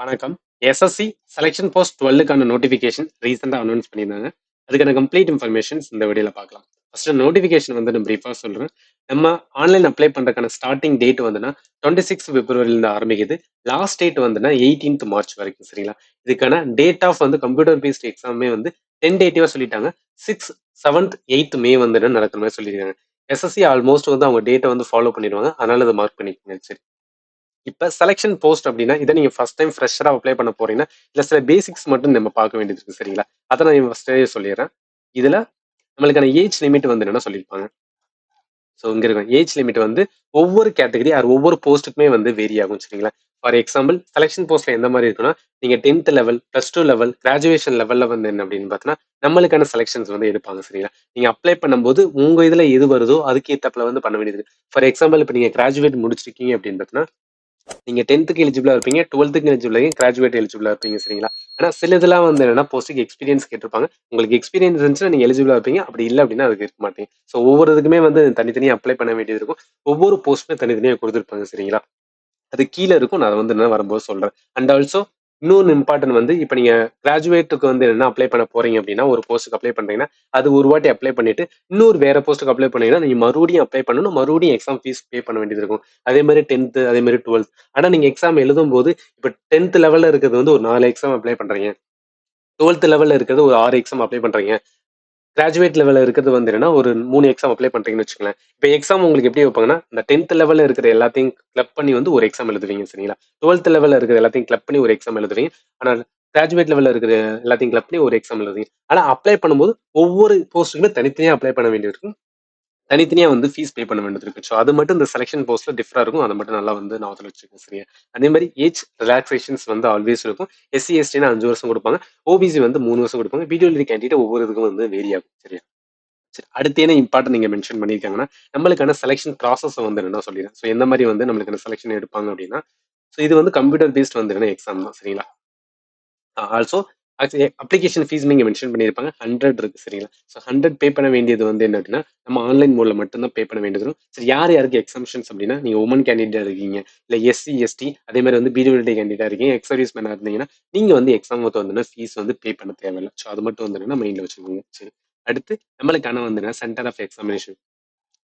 வணக்கம். SSC selection post டுவெல்லுக்கான notification ரீசெண்டாக அனௌன்ஸ் பண்ணியிருந்தாங்க. அதுக்கான கம்ப்ளீட் இன்ஃபர்மேஷன்ஸ் இந்த வீடியோவில் பார்க்கலாம். ஃபர்ஸ்ட் நோட்டிஃபிகேஷன் வந்து நான் ப்ரீஃபாக சொல்கிறேன் நம்ம ஆன்லைன் அப்ளை பண்ணுறதுக்கான ஸ்டார்டிங் டேட் வந்துன்னா டுவெண்ட்டி சிக்ஸ் பிப்ரவரிலேருந்து ஆரம்பிக்குது. லாஸ்ட் டேட் வந்துன்னா எயிட்டீன்த் மார்ச் வரைக்கும் சரிங்களா? இதுக்கான டேட் ஆஃப் வந்து கம்ப்யூட்டர் பேஸ்ட் எக்ஸாமே வந்து டென் டேட்டிவாக சொல்லிட்டாங்க. சிக்ஸ் செவன்த் எயித் மே வந்து நடக்கிற மாதிரி சொல்லியிருக்காங்க. எஸ்எஸ்சி ஆல்மோஸ்ட் வந்து அவங்க டேட்டை வந்து ஃபாலோ பண்ணிடுவாங்க. அதனால அதை மார்க் பண்ணிக்கோங்க சரி. இப்போ செலெக்ஷன் போஸ்ட் அப்படின்னா இதை நீங்க ஃபர்ஸ்ட் டைம் ஃப்ரெஷராக அப்ளை பண்ண போறீங்கன்னா இல்லை சில பேசிக்ஸ் மட்டும் நம்ம பார்க்க வேண்டியது இருக்கு சரிங்களா? அதை நான் ஃபர்ஸ்டே சொல்லிடுறேன். இதுல நம்மளுக்கான ஏஜ் லிமிட் வந்து என்னன்னா சொல்லியிருப்பாங்க. ஸோ இங்கே இருக்கும். ஏஜ் லிமிட் வந்து ஒவ்வொரு கேட்டகரி அது ஒவ்வொரு போஸ்ட்டுக்குமே வந்து வேரி ஆகும் சரிங்களா? ஃபார் எக்ஸாம்பிள் செலெக்ஷன் போஸ்ட்ல எந்த மாதிரி இருக்குன்னா நீங்க tenth level plus two level graduation லெவல்ல வந்து என்ன அப்படின்னு பார்த்தீங்கன்னா நம்மளுக்கான செலெக்ஷன்ஸ் வந்து எடுப்பாங்க சரிங்களா? நீங்க அப்ளை பண்ணும்போது உங்க இதுல எது வருதோ அதுக்கு ஏத்தப்பல வந்து பண்ண வேண்டியது ஃபார் எக்ஸாம்பிள் இப்போ நீங்க கிராஜுவேட் முடிச்சிருக்கீங்க அப்படின்னு பார்த்தீங்கன்னா நீங்க டென்த்துக்கு எலிஜிபிளா இருப்பீங்க டுவெல்த்துக்கு எலிஜிபிளா கிராஜுவேட் எலிஜிபிளா இருப்பீங்க சரிங்களா? ஆனா சில இதெல்லாம் வந்து என்னன்னா போஸ்ட்டுக்கு எக்ஸ்பீரியன்ஸ் கேட்டிருப்பாங்க. உங்களுக்கு எக்ஸ்பீரியன்ஸ் இருந்துச்சுன்னா நீங்க எலிஜிபிளா இருப்பீங்க. அப்படி இல்லை அப்படின்னா அதுக்கு இருக்க மாட்டீங்க. ஸோ ஒவ்வொரு இதுக்குமே வந்து தனித்தனியாக அப்ளை பண்ண வேண்டியது இருக்கும். ஒவ்வொரு போஸ்ட்டுமே தனித்தனியாக கொடுத்துருப்பாங்க சரிங்களா? அது கீழே இருக்கும். நான் அதை வந்து என்ன வரும்போது சொல்றேன். அண்ட் ஆல்சோ இன்னொன்று இம்பார்ட்டன்ட் வந்து இப்போ நீங்க கிராஜுவேட்டுக்கு வந்து என்ன அப்ளை பண்ண போறீங்க அப்படின்னா ஒரு போஸ்ட்டுக்கு அப்ளை பண்ணுறீங்கன்னா அது ஒரு வாட்டி அப்ளை பண்ணிட்டு இன்னொரு வேற போஸ்ட்டுக்கு அப்ளை பண்ணீங்கன்னா நீங்கள் மறுபடியும் அப்ளை பண்ணணும் மறுபடியும் எக்ஸாம் ஃபீஸ் பே பண்ண வேண்டியது இருக்கும். அதே மாதிரி டென்த்து அதே மாதிரி டுவெல்த் ஆனா நீங்க எக்ஸாம் எழுதும் போது இப்போ டென்த் லெவல்ல இருக்கிறது வந்து ஒரு நாலு எக்ஸாம் அப்ளை பண்ணுறீங்க டுவெல்த் லெவல்ல இருக்கிறது ஒரு ஆறு எக்ஸாம் அப்ளை பண்ணுறீங்க கிராஜுவேட் லெவலில் இருக்கிறது வந்து என்னன்னா ஒரு மூணு எக்ஸாம் அப்ளை பண்ணுறீங்கன்னு வச்சுக்கோங்களேன். இப்போ எக்ஸாம் உங்களுக்கு எப்படி வைப்பாங்கன்னா இந்த டென்த் லெவலில் இருக்கிற எல்லாத்தையும் கிளப் பண்ணி வந்து ஒரு எக்ஸாம் எழுதுவீங்க சரிங்களா? டுவெல்த் லெவலில் இருக்கிற எல்லாத்தையும் கிளப் பண்ணி ஒரு எக்ஸாம் எழுதுவீங்க. ஆனால் கிராஜுவேட் லெவலில் இருக்கிற எல்லாத்தையும் கிளப் பண்ணி ஒரு எக்ஸாம் எழுதுவீங்க. ஆனால் அப்ளை பண்ணும்போது ஒவ்வொரு போஸ்ட்டுக்குமே தனித்தனியாக அப்ளை பண்ண வேண்டியிருக்கும். தனித்தனியாக வந்து ஃபீஸ் பே பண்ண வேண்டியது இருக்கு. ஸோ அது மட்டும் இந்த செலெக்ஷன் போஸ்ட்ல டிஃபரா இருக்கும். அதை மட்டும் நல்லா வந்து நான் வச்சுருக்கேன் சரியா? அதே மாதிரி ஏஜ் ரிலாக்ஸேஷன்ஸ் வந்து ஆல்வேஸ் இருக்கும். எஸ்சி எஸ்டினா அஞ்சு வருஷம் கொடுப்பாங்க. ஓபிசி வந்து மூணு வருஷம் கொடுப்பாங்க. பிடிஓலி கேண்டிடேட் ஒவ்வொரு இதுக்கும் வந்து வேரி ஆகும் சரியா? சரி அடுத்து என்ன இம்பார்ட்டன் நீங்க மென்ஷன் பண்ணியிருக்காங்கன்னா நம்மளுக்கான செலெக்ஷன் ப்ராசஸ் வந்து என்ன சொல்லிடுறேன். ஸோ எந்த மாதிரி வந்து நம்மளுக்கான செலெக்ஷன் எடுப்பாங்க அப்படின்னா ஸோ இது வந்து கம்ப்யூட்டர் பேஸ்ட் வந்து என்ன எக்ஸாம் தான் சரிங்களா? ஆல்சோ அப்ளிகேஷன் ஃபீஸ் நீங்க மென்ஷன் பண்ணியிருப்பாங்க. ஹண்ட்ரட் இருக்குது சரிங்களா? ஸோ ஹண்ட்ரட் பே பண்ண வேண்டியது வந்து என்ன அப்படின்னா நம்ம ஆன்லைன் மூலம் மட்டும்தான் பே பண்ண வேண்டியது வரும். சரி யார் யாருக்கு எக்ஸம்ஷன்ஸ் அப்படின்னா நீங்க உமன் கேண்டிடேட் இருக்கீங்க இல்லை எஸ்சி எஸ்டி அதே மாதிரி வந்து பிடிஓடி கேண்டிடேட் இருக்கீங்க எக்ஸ் சர்வீஸ் இருந்தீங்கன்னா நீங்க வந்து எக்ஸாம் வந்து ஃபீஸ் வந்து பே பண்ண தேவையில்லை. ஸோ அது மட்டும் வந்துன்னா மைண்ட்ல வச்சுக்கோங்க. சரி. அடுத்து நம்மளுக்கான வந்துன்னா சென்டர் ஆஃப் எக்ஸாமினேஷன்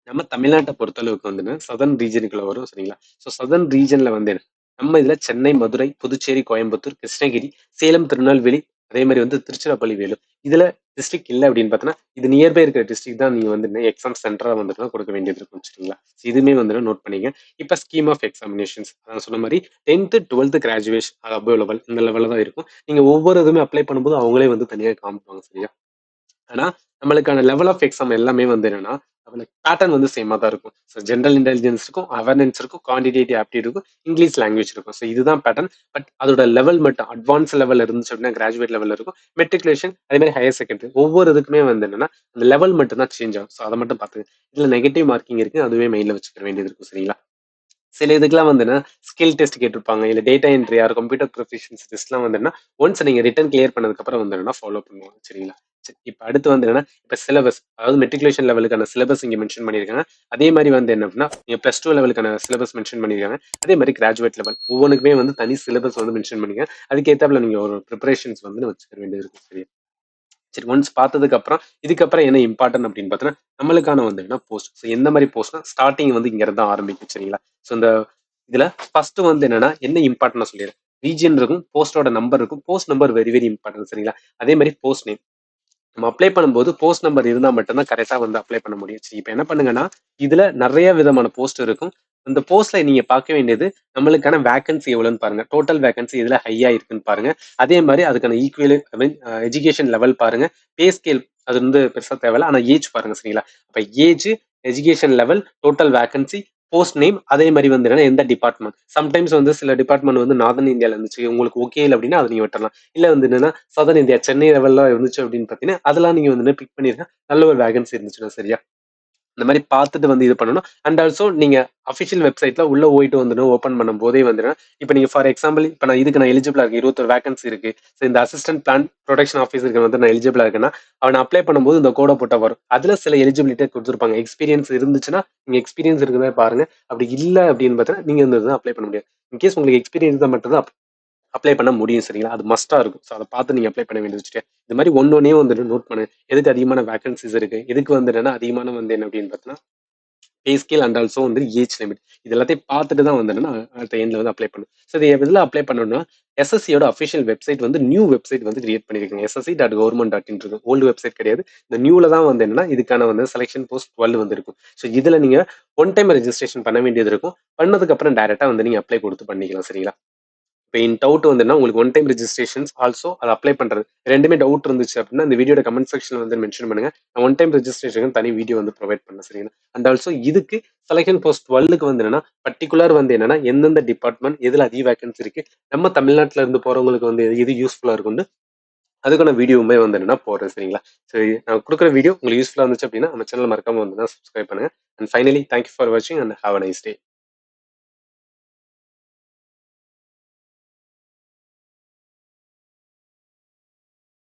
நம்ம தமிழ்நாட்டை பொறுத்தளவுக்கு வந்துன்னா சதர்ன் ரீஜனுக்குள்ள வரும் சரிங்களா? ஸோ சதர்ன் ரீஜன்ல வந்து நம்ம இதுல சென்னை மதுரை புதுச்சேரி கோயம்புத்தூர் கிருஷ்ணகிரி சேலம் திருநெல்வேலி அதே மாதிரி வந்து திருச்சிராப்பள்ளி வேலும் இதுல டிஸ்ட்ரிக்ட் இல்லை அப்படின்னு பார்த்தோன்னா இது நியர்பை இருக்கிற டிஸ்ட்ரிக்ட் தான் நீங்க வந்து எக்ஸாம் சென்டரா வந்துட்டு கொடுக்க வேண்டியது இருக்கும் சரிங்களா இதுவுமே வந்து நோட் பண்ணிங்க. இப்ப ஸ்கீம் ஆஃப் எக்ஸாமினேஷன்ஸ் அதான் சொன்ன மாதிரி tenth twelfth graduation above level இந்த லெவலில் தான் இருக்கும். நீங்க ஒவ்வொரு இதுவுமே அப்ளை பண்ணும்போது அவங்களே வந்து தனியாக காமிப்பாங்க சரியா? ஆனா நம்மளுக்கான லெவல் ஆஃப் எக்ஸாம் எல்லாமே வந்து என்னன்னா பேட்டர்ன் வந்து சேமா தான் இருக்கும். ஸோ ஜென்ரல் இன்டெலிஜென்ஸ் இருக்கும் அவேர்னஸ் இருக்கும் குவான்டிடேட்டிவ் ஆப்டிட் இருக்கும் இங்கிலீஷ் லாங்குவேஜ் இருக்கும். ஸோ இதுதான் பேட்டர்ன் பட் அதோட லெவல் மட்டும் அட்வான்ஸ் லெவல் இருந்துச்சு அப்படின்னா கிராஜுவேட் லெவல் இருக்கும். மெட்ரிகுலேஷன் அதே மாதிரி ஹையர் செகண்டரி ஒவ்வொரு இதுக்குமே வந்து என்னன்னா அந்த லெவல் மட்டும் தான் சேஞ்ச் ஆகும். ஸோ அதை மட்டும் பார்த்து இதில் நெகட்டிவ் மார்க்கிங் இருக்கு அதுவே மெயினில் வச்சுக்க வேண்டியது இருக்கும் சரிங்களா? சில இதுக்கெல்லாம் வந்துன்னா ஸ்கில் டெஸ்ட் கேட்டிருப்பாங்க. இல்லை data entry or computer proficiency டெஸ்ட்லாம் வந்து ஒன்ஸ் நீங்கள் ரிட்டன் கிளியர் பண்ணதுக்கு அப்புறம் வந்து ஃபாலோ பண்ணுவாங்க சரிங்களா? இப்ப அடுத்து வந்து என்னன்னா இப்ப சிலபஸ் அதாவது மெட்ரிகுலேஷன் லெவலுக்கான சிலபஸ் இங்க மென்ஷன் பண்ணிருக்காங்க அதே மாதிரி வந்து என்ன அப்படின்னா ப்ளஸ் டூ லெவலுக்கான சிலபஸ் மென்ஷன் பண்ணிருக்காங்க அதே மாதிரி கிராஜுவேட் லெவல் ஒவ்வொன்றுக்குமே வந்து தனி சிலபஸ் வந்து மென்ஷன் பண்ணிருக்காங்க அதுக்கு நீங்கள் நீங்க ஒரு ப்ரிப்பரேஷன்ஸ் வந்து வச்சுக்க வேண்டியது இருக்கும் சரியா? சரி ஒன்ஸ் பார்த்ததுக்கு அப்புறம் இதுக்கப்புறம் என்ன இம்பார்ட்டன் அப்படின்னு பார்த்தோன்னா நம்மளுக்கான வந்து என்ன போஸ்ட் ஸோ எந்த மாதிரி போஸ்ட்னா ஸ்டார்டிங் வந்து இங்க இருந்தா ஆரம்பிக்கும். சரிங்களா? ஸோ இந்த இதுல ஃபர்ஸ்ட் வந்து என்னன்னா என்ன இம்பார்ட்டன் சொல்லிடுறேன். ரீஜன் இருக்கும் போஸ்டோட நம்பர் இருக்கும். Post number very very important சரிங்களா? அதே மாதிரி போஸ்ட் நேம் நம்ம அப்ளை பண்ணும்போது போஸ்ட் நம்பர் இருந்தால் மட்டும்தான் கரெக்டாக வந்து அப்ளை பண்ண முடியும். சரி இப்போ என்ன பண்ணுங்கன்னா இதில் நிறைய விதமான போஸ்ட் இருக்கும். இந்த போஸ்ட்டில் நீங்கள் பார்க்க வேண்டியது நம்மளுக்கான வேகன்சி எவ்வளோன்னு பாருங்க. டோட்டல் வேகன்சி இதில் ஹையாக இருக்குன்னு பாருங்க. அதே மாதிரி அதுக்கான ஈக்குவல் எஜுகேஷன் லெவல் பாருங்க. பே ஸ்கேல் அது வந்து பெருசாக தேவையில்ல. ஆனால் ஏஜ் பாருங்க சரிங்களா? அப்போ age education level total vacancy post name அதே மாதிரி வந்து எந்த டிபார்ட்மெண்ட் சம்டைம்ஸ் வந்து சில டிபார்ட்மெண்ட் வந்து நார்தன் இந்தியாவில் இருந்துச்சு. உங்களுக்கு ஓகே இல்லை அப்படின்னா அதை நீங்க விட்டலாம் இல்லை வந்து என்னன்னா சதன் இந்தியா சென்னை லெவலில் இருந்துச்சு அப்படின்னு பார்த்தீங்கன்னா அதெல்லாம் நீங்க வந்து பிக் பண்ணிருந்தா நல்ல ஒரு வேகன்சி இருந்துச்சுன்னா சரியா? இந்த மாதிரி பார்த்துட்டு வந்து இது பண்ணணும். அண்ட் ஆல்சோ நீங்க அஃபிஷியல் வெப்சைட்ல உள்ள போயிட்டு வந்துடும் ஓப்பன் பண்ணும் போதே வந்துடும் இப்போ நீங்க ஃபார் எக்ஸாம்பிள் இப்போ நான் இதுக்கு நான் எலிஜிபிளா இருக்கேன். இருபத்தொரு வேகன்சி இருக்கு. ஸோ இந்த அசிஸ்டன்ட் பிளான் ப்ரொடக்ஷன் ஆஃபீஸருக்கு வந்து நான் எலிஜிபிளா இருக்கேன்னா அவன் அப்ளை பண்ணும்போது இந்த கோடை போட்ட வரும். அதுல சில எலிஜிபிலிட்டி கொடுத்துருப்பாங்க. எக்ஸ்பீரியன்ஸ் இருந்துச்சுன்னா நீங்க எக்ஸ்பீரியன்ஸ் இருக்குதா பாருங்க. அப்படி இல்லை அப்படின்னு பார்த்தா நீங்க இந்த அப்ளை பண்ண முடியாது. இன்கேஸ் உங்களுக்கு எக்ஸ்பீரியன்ஸ் தான் மட்டும் தான் அப்ளை பண்ண முடியும் சரிங்களா? அது மஸ்ட்டாக இருக்கும். ஸோ அதை பார்த்து நீங்கள் அப்ளை பண்ண வேண்டியது வச்சுட்டு இது மாதிரி ஒன்று ஒன்னே வந்துட்டு நோட் பண்ணு. எதுக்கு அதிகமான வேகன்சிஸ் இருக்குது எதுக்கு வந்து என்னன்னா அதிகமான வந்து என்ன அப்படின்னு பார்த்தீங்கன்னா பே ஸ்கேல் அண்ட் ஆல்சோ வந்து ஏஜ் லிமிட் இது எல்லாத்தையும் பார்த்துட்டு தான் வந்து என்னன்னா அடுத்த எண்டில் வந்து அப்ளை பண்ணும் ஸோ இது எதில் அப்ளை பண்ணணும்னா எஸ்எஸ்சியோட அஃபிஷியல் வெப்சைட் வந்து நியூ வெப்சைட் வந்து கிரியேட் பண்ணியிருக்காங்க SSC dot government dot in இருக்கும் ஓல்டு வெப்சைட் கிடையாது. இந்த நியூல தான் வந்து என்னன்னா இதுக்கான வந்து செலெக்ஷன் போஸ்ட் டுவெல் வந்து இருக்கும் ஸோ இதில் நீங்கள் ஒன் டைம் ரெஜிஸ்ட்ரேஷன் பண்ண வேண்டியது இருக்கும். பண்ணதுக்கு அப்புறம் வந்து நீங்கள் அப்ளை கொடுத்து பண்ணிக்கலாம் சரிங்களா? இப்போ இன் டவுட் வந்துன்னா உங்களுக்கு ஒன் டைம் ரெஜிஸ்ட்ரேஷன்ஸ் ஆல்சோ அதை அப்ளை பண்றது. ரெண்டுமே டவுட் இருந்துச்சு அப்படின்னா இந்த வீடியோட கமெண்ட் செக்ஷன் வந்து மென்ஷன் பண்ணுங்க. நான் ஒன் டைம் ரெஜிஸ்ட்ரேஷன் தனி வீடியோ வந்து ப்ரொவைட் பண்ண சரிங்களா? அண்ட் ஆல்சோ இதுக்கு செலக்ஷன் போஸ்ட் டுவெல்லுக்கு வந்து என்னன்னா பர்டிகுலர் வந்து என்னன்னா எந்தெந்த டிபார்ட்மெண்ட் எதுல அதிக வேகன்சி இருக்கு நம்ம தமிழ்நாட்டுல இருந்து போறவங்களுக்கு வந்து இது யூஸ்ஃபுல்லா இருக்கும்னு அதுக்கான வீடியோவுமே வந்து என்னன்னா போடுறேன் சரிங்களா? சரி நான் கொடுக்குற வீடியோ உங்களுக்கு யூஸ்ஃபுல்லா இருந்துச்சு அப்படின்னா நம்ம சேனல் மறக்காம வந்து சப்ஸ்கிரைப் பண்ணுங்க. And finally thank you for வாட்சிங் and have a nice day